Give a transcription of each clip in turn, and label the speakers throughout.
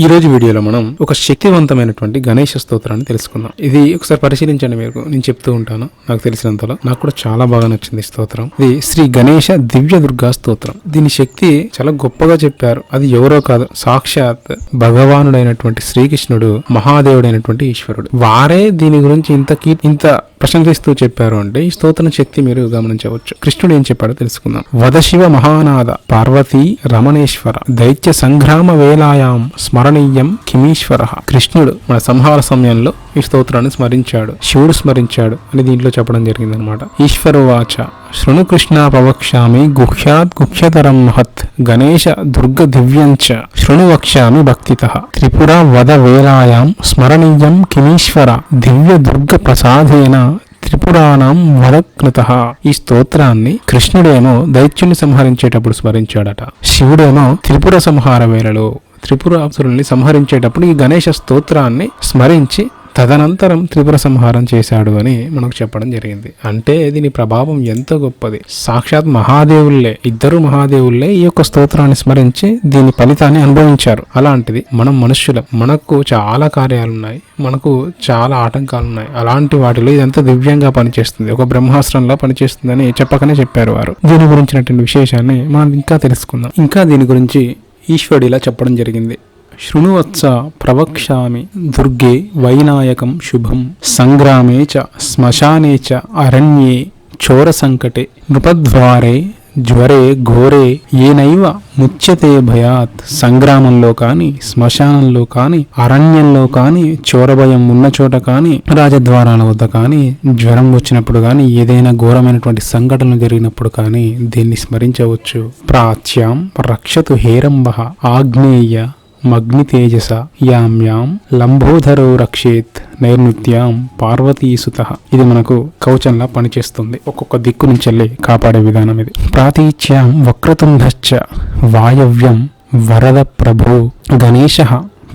Speaker 1: ఈ రోజు వీడియోలో మనం ఒక శక్తివంతమైనటువంటి గణేష స్తోత్రాన్ని తెలుసుకుందాం. ఇది ఒకసారి పరిశీలించండి మీకు నేను చెప్తూ ఉంటాను. నాకు తెలిసినంతలో నాకు కూడా చాలా బాగా నచ్చింది స్తోత్రం. ఇది శ్రీ గణేష దివ్య దుర్గా స్తోత్రం. దీని శక్తి చాలా గొప్పగా చెప్పారు. అది ఎవరో కాదు సాక్షాత్ భగవానుడైనటువంటి శ్రీకృష్ణుడు మహాదేవుడైనటువంటి ఈశ్వరుడు. వారే దీని గురించి ఇంత కీ- ఇంత ప్రశంసిస్తూ చెప్పారు అంటే ఈ స్తోత్రం శక్తి మీరు గమనించవచ్చు. కృష్ణుడు ఏం చెప్పాడో తెలుసుకుందాం. వదశివ మహానాద పార్వతీ రమణేశ్వర దైత్య సంగ్రామ వేలాయాం స్మరణీయం కిమీశ్వర. కృష్ణుడు మన సంహార సమయంలో ఈ స్తోత్రాన్ని స్మరించాడు శివుడు స్మరించాడు అని దీంట్లో చెప్పడం జరిగింది అనమాట ఈశ్వరు వాచ శృణుకృష్ణ పవక్ష్యామి గుహ్యాత్ గుహ్యతరం మహత్ గణేశ దుర్గ దివ్యంచ శృణు వక్ష్యామి భక్తిత. త్రిపుర వద వేలాయాం స్మరణీయం కిమీశ్వర దివ్య దుర్గ ప్రసాదేన త్రిపురాణం వరకృత ఈ స్తోత్రాన్ని కృష్ణుడేమో దైత్యుని సంహరించేటప్పుడు స్మరించాడట. శివుడేమో త్రిపుర సంహార వేళలో త్రిపురాసురుల్ని సంహరించేటప్పుడు ఈ గణేష స్తోత్రాన్ని స్మరించి తదనంతరం త్రిపుర సంహారం చేశాడు అని మనకు చెప్పడం జరిగింది. అంటే దీని ప్రభావం ఎంతో గొప్పది. సాక్షాత్ మహాదేవుల్లే ఇద్దరు మహాదేవుల్లే ఈ యొక్క స్తోత్రాన్ని స్మరించి దీని ఫలితాన్ని అనుభవించారు. అలాంటిది మనం మనుష్యులం మనకు చాలా కార్యాలున్నాయి మనకు చాలా ఆటంకాలు ఉన్నాయి అలాంటి వాటిలో ఇది ఎంత దివ్యంగా పనిచేస్తుంది. ఒక బ్రహ్మాస్త్రంలా పనిచేస్తుందని చెప్పకనే చెప్పారు వారు. దీని గురించినటువంటి విశేషాన్ని మనం ఇంకా తెలుసుకుందాం. ఇంకా దీని గురించి ఈశ్వరుడు ఇలా చెప్పడం జరిగింది. శృణువత్స ప్రవక్ష్యామి దుర్గే వైనాయకం శుభం. సంగ్రామే చ శ్మశానే చ అరణ్యే చోరసంకటే నృపద్వారే జ్వరే ఘోరే ఏనైవ ముచ్యతే భయాత్. సంగ్రామంలో కాని శ్మశానంలో కాని అరణ్యంలో కాని చోరభయం ఉన్న చోట కాని రాజద్వారాల వద్ద కాని జ్వరం వచ్చినప్పుడు కాని ఏదైనా ఘోరమైనటువంటి సంఘటనలు జరిగినప్పుడు కాని దీన్ని స్మరించవచ్చు. ప్రాచ్యాం రక్షతు హేరంబ. ఆగ్నేయ మగ్ని తేజస యాం యాం లంబోధరో రక్షేత్ నైర్నృత్యాం పార్వతీసుత. ఇది మనకు కవచంలా పనిచేస్తుంది. ఒక్కొక్క దిక్కు నుంచి వెళ్ళి కాపాడే విధానం ఇది. ప్రాతీచ్యాం వక్రతుండశ్చ వాయవ్యం వరద ప్రభో గణేశ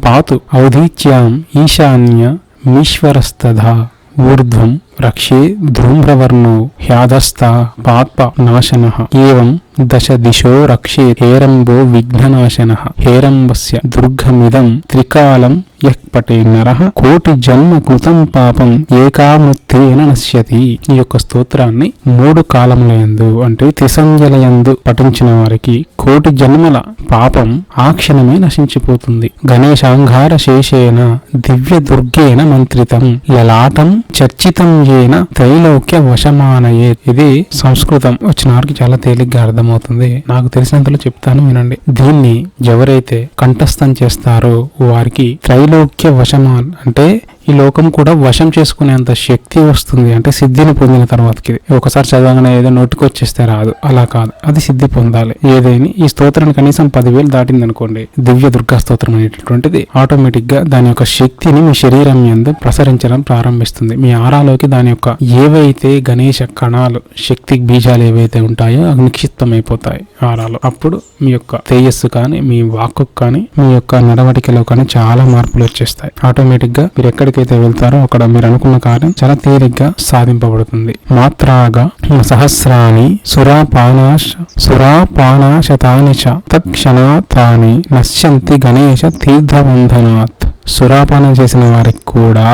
Speaker 1: పాతు ఔదీచ్యాం ఈశాన్య మీశ్వరస్తథా ఊర్ధ్వం రక్షే ధూమ్రవర్ణో హ్యాదస్థ పాత్ప నాశన. ఏం దశ దిశో రక్షే హేరంబో విఘ్ననాశన హేరంబస్య దుర్గమిదం త్రికాలం యః పటే నర కోటి జన్మ కృతం పాపం ఏకామృత్తేన నశ్యతి ఈ యొక్క స్తోత్రాన్ని మూడు కాలములయందు అంటే త్రిసంజలయందు పఠించిన వారికి కోటి జన్మల పాపం ఆ క్షణమే నశించిపోతుంది. గణేశాంగార శేషేన దివ్య దుర్గేన మంత్రితం లలాటం చర్చితం ఏన త్రైలోక్య వశమానయే ఇది సంస్కృతం వచ్చిన వారికి చాలా తేలిగ్గా అర్థమవుతుంది. నాకు తెలిసినంతలో చెప్తాను వినండి. దీన్ని ఎవరైతే కంఠస్థం చేస్తారో వారికి త్రైలోక్య వశమాన్ అంటే ఈ లోకం కూడా వశం చేసుకునేంత శక్తి వస్తుంది అంటే సిద్ధిని పొందిన తర్వాతకి. ఇది. ఒకసారి చదవగానే ఏదో నోటికి వచ్చేస్తే రాదు. అలా కాదు. అది సిద్ధి పొందాలి. ఏదైనా ఈ స్తోత్రం కనీసం పదివేలు దాటింది అనుకోండి దివ్య దుర్గా స్తోత్రం అనేటటువంటిది ఆటోమేటిక్గా దాని యొక్క శక్తిని మీ శరీరం యందు ప్రసరించడం ప్రారంభిస్తుంది. మీ ఆరాలోకి దాని యొక్క ఏవైతే గణేష కణాలు శక్తి బీజాలు ఏవైతే ఉంటాయో అవి నిక్షిప్తమైపోతాయి ఆరాలో. అప్పుడు మీ యొక్క తేజస్సు కానీ మీ వాక్కు కానీ మీ యొక్క నడవడికలో కానీ చాలా మార్పులు వచ్చేస్తాయి. ఆటోమేటిక్గా మీరు ఎక్కడికైతే వెళ్తారో అక్కడ మీరు అనుకున్న కార్యం చాలా తేలిగ్గా సాధింపబడుతుంది. మాత్రాగా సహస్రాని సురాపానాశ సురాపానాశతాని చ తత్క్షణాతాని నశ్యంతి గణేష తీర్థబంధనాత్. సురాపానం చేసిన వారికి కూడా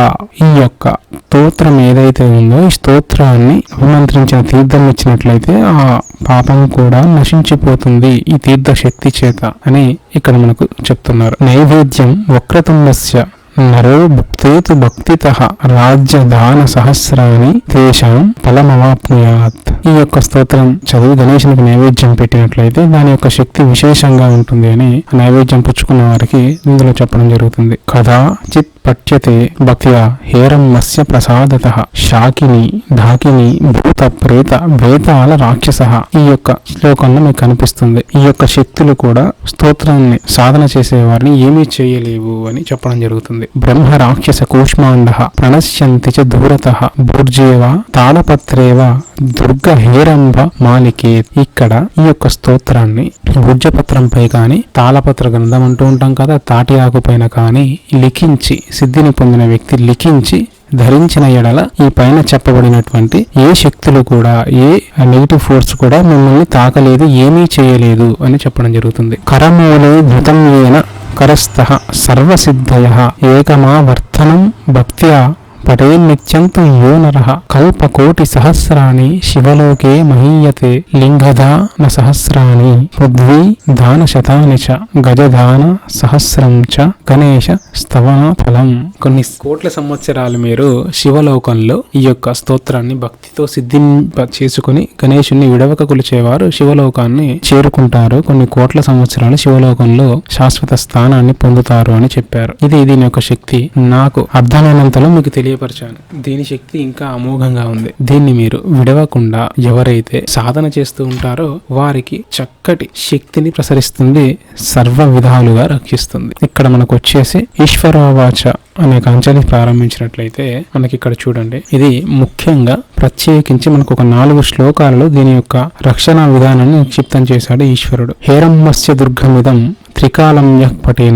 Speaker 1: ఈ యొక్క స్తోత్రం ఏదైతే ఉందో ఈ స్తోత్రాన్ని అభిమంత్రించిన తీర్థం ఇచ్చినట్లయితే ఆ పాపం కూడా నశించిపోతుంది ఈ తీర్థ శక్తి చేత అని ఇక్కడ మనకు చెప్తున్నారు. నైవేద్యం వక్రతుండస్య నరో భుక్తేతు భక్తిత రాజ్యదాన సహస్రాన్ని తేషాం ఫలమవాప్నుయాత్. ఈ యొక్క స్తోత్రం చదువు గణేశునికి నైవేద్యం పెట్టినట్లయితే దాని యొక్క శక్తి విశేషంగా ఉంటుంది అని నైవేద్యం పుచ్చుకున్న వారికి ఇందులో చెప్పడం జరుగుతుంది. కదా చిత్ పఠ్యతే భక్త్యా హేరం మత్స్య ప్రసాదత శాకిని ధాకిని భూత ప్రేత వేతాల రాక్షస ఈ యొక్క శ్లోకంలో మీకు కనిపిస్తుంది. ఈ యొక్క శక్తులు కూడా స్తోత్రాన్ని సాధన చేసే వారిని ఏమీ చేయలేవు అని చెప్పడం జరుగుతుంది. బ్రహ్మ రాక్షస కూష్మాండ ప్రణశ్యంతి చ దూరత భూర్జేవ తాళపత్రేవ దుర్గ హేరంభ మాలికే ఇక్కడ ఈ యొక్క స్తోత్రాన్ని భుజపత్రంపై కానీ తాళపత్ర గ్రంథం అంటూ ఉంటాం కదా తాటి ఆకుపైన కానీ లిఖించి సిద్ధిని పొందిన వ్యక్తి లిఖించి ధరించిన ఎడల ఈ పైన చెప్పబడినటువంటి ఏ శక్తులు కూడా ఏ నెగిటివ్ ఫోర్స్ కూడా మిమ్మల్ని తాకలేదు ఏమీ చేయలేదు అని చెప్పడం జరుగుతుంది. కరమూలే ధృతం కరస్థ సర్వసిద్ధయ ఏకమావర్తనం భక్త్యా పటే నిత్యంతం యో నర కల్పకోటి సహస్రాణి శివలోకే మహీయతే లింగదా న సహస్రాణి పృథ్వీ దాన శతాని చ గజదాన సహస్రం చ గణేశ స్తవా ఫలం కొన్ని కోట్ల సంవత్సరాలు మీరు శివలోకంలో ఈ యొక్క స్తోత్రాన్ని భక్తితో సిద్ధింప చేసుకుని గణేశుని విడవక కొలిచేవారు శివలోకాన్ని చేరుకుంటారు. కొన్ని కోట్ల సంవత్సరాలు శివలోకంలో శాశ్వత స్థానాన్ని పొందుతారు అని చెప్పారు. ఇది దీని యొక్క శక్తి. నాకు అర్థమైనంతలో మీకు తెలియపరిచాను దీని శక్తి ఇంకా అమోఘంగా ఉంది. దీన్ని మీరు విడవకుండా ఎవరైతే సాధన చేస్తూ ఉంటారో వారికి చక్కటి శక్తిని ప్రసరిస్తుంది సర్వ విధాలుగా రక్షిస్తుంది. ఇక్కడ మనకు వచ్చేసి ఈశ్వరావాచ అనే కంచెని ప్రారంభించినట్లయితే మనకి ఇక్కడ చూడండి. ఇది ముఖ్యంగా ప్రత్యేకించి మనకు ఒక నాలుగు శ్లోకాలలో దీని యొక్క రక్షణ విధానాన్ని నిక్షిప్తం చేశాడు ఈశ్వరుడు. హేరమ్మస్య దుర్గమిదం త్రికాలం యః పటే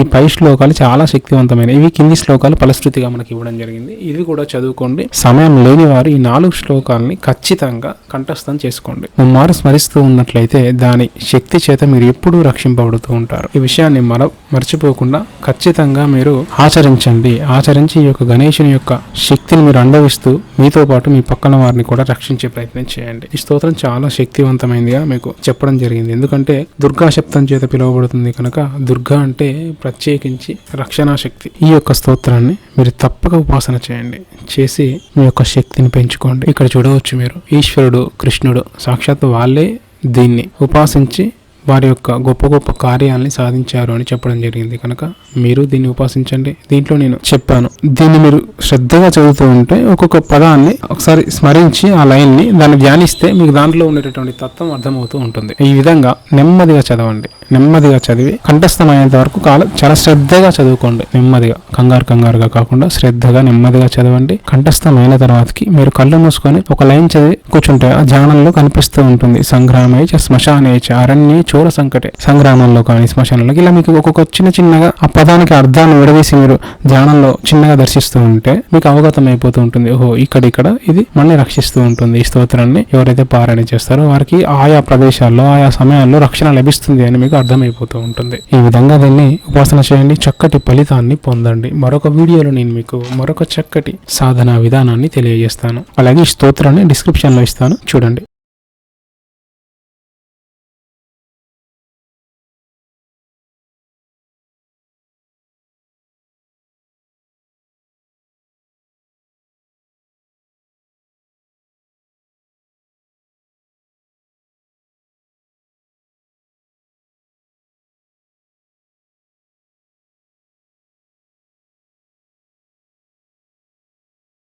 Speaker 1: ఈ పై శ్లోకాలు చాలా శక్తివంతమైన ఇవి కింది శ్లోకాలు ఫలశ్రుతిగా మనకి ఇవ్వడం జరిగింది. ఇవి కూడా చదువుకోండి. సమయం లేని వారు ఈ నాలుగు శ్లోకాలని ఖచ్చితంగా కంఠస్థం చేసుకోండి. ముమ్మారు స్మరిస్తూ ఉన్నట్లయితే దాని శక్తి చేత మీరు ఎప్పుడూ రక్షింపబడుతూ ఉంటారు. ఈ విషయాన్ని మర మర్చిపోకుండా ఖచ్చితంగా మీరు ఆచరించండి. ఆచరించి ఈ యొక్క గణేశుని యొక్క శక్తిని మీరు అనుభవిస్తూ మీతో పాటు మీ పక్కన వారిని కూడా రక్షించే ప్రయత్నం చేయండి. ఈ స్తోత్రం చాలా శక్తివంతమైనదిగా మీకు చెప్పడం జరిగింది. ఎందుకంటే దుర్గా శబ్దం చేత పిలువబడుతుంది కనుక దుర్గా అంటే ప్రత్యేకించి రక్షణా శక్తి. ఈ యొక్క స్తోత్రాన్ని మీరు తప్పక ఉపాసన చేయండి. చేసి మీ యొక్క శక్తిని పెంచుకోండి. ఇక్కడ చూడవచ్చు మీరు ఈశ్వరుడు కృష్ణుడు సాక్షాత్ వాళ్ళే దీన్ని ఉపాసించి వారి యొక్క గొప్ప గొప్ప కార్యాలని సాధించారు అని చెప్పడం జరిగింది. కనుక మీరు దీన్ని ఉపాసించండి. దీంట్లో నేను చెప్పాను. దీన్ని మీరు శ్రద్ధగా చదువుతూ ఉంటే ఒక్కొక్క పదాన్ని ఒకసారి స్మరించి ఆ లైన్ని దాన్ని ధ్యానిస్తే మీకు దాంట్లో ఉండేటటువంటి తత్వం అర్థమవుతూ ఉంటుంది. ఈ విధంగా నెమ్మదిగా చదవండి. నెమ్మదిగా చదివి కంఠస్థమైనంత వరకు కాలం చాలా శ్రద్ధగా చదువుకోండి. నెమ్మదిగా కంగారు కంగారుగా కాకుండా శ్రద్ధగా నెమ్మదిగా చదవండి. కంఠస్థమైన తర్వాతకి మీరు కళ్ళు మూసుకొని ఒక లైన్ చదివి కూర్చుంటే ఆ ధ్యానంలో కనిపిస్తూ ఉంటుంది. సంగ్రామేచ శ్మశానేచ శ్మశానే అరణ్యే చోర సంకటే సంగ్రామంలో కానీ శ్మశానంలో ఇలా మీకు ఒక్కొక్క చిన్న చిన్నగా ఆ పదానికి అర్థాన్ని విడవేసి మీరు ధ్యానంలో చిన్నగా దర్శిస్తూ ఉంటే మీకు అవగతం అయిపోతూ ఉంటుంది. ఓహో ఇక్కడ ఇక్కడ ఇది మనల్ని రక్షిస్తూ ఉంటుంది. ఈ స్తోత్రాన్ని ఎవరైతే పారాయణ చేస్తారో వారికి ఆయా ప్రదేశాల్లో ఆయా సమయాల్లో రక్షణ లభిస్తుంది అని మీకు అర్థమైపోతూ ఉంటుంది. ఈ విధంగా దీన్ని ఉపాసన చేయండి. చక్కటి ఫలితాన్ని పొందండి. మరొక వీడియోలో నేను మీకు మరొక చక్కటి సాధన విధానాన్ని తెలియజేస్తాను. అలాగే ఈ స్తోత్రాన్ని డిస్క్రిప్షన్లో ఇస్తాను. చూడండి.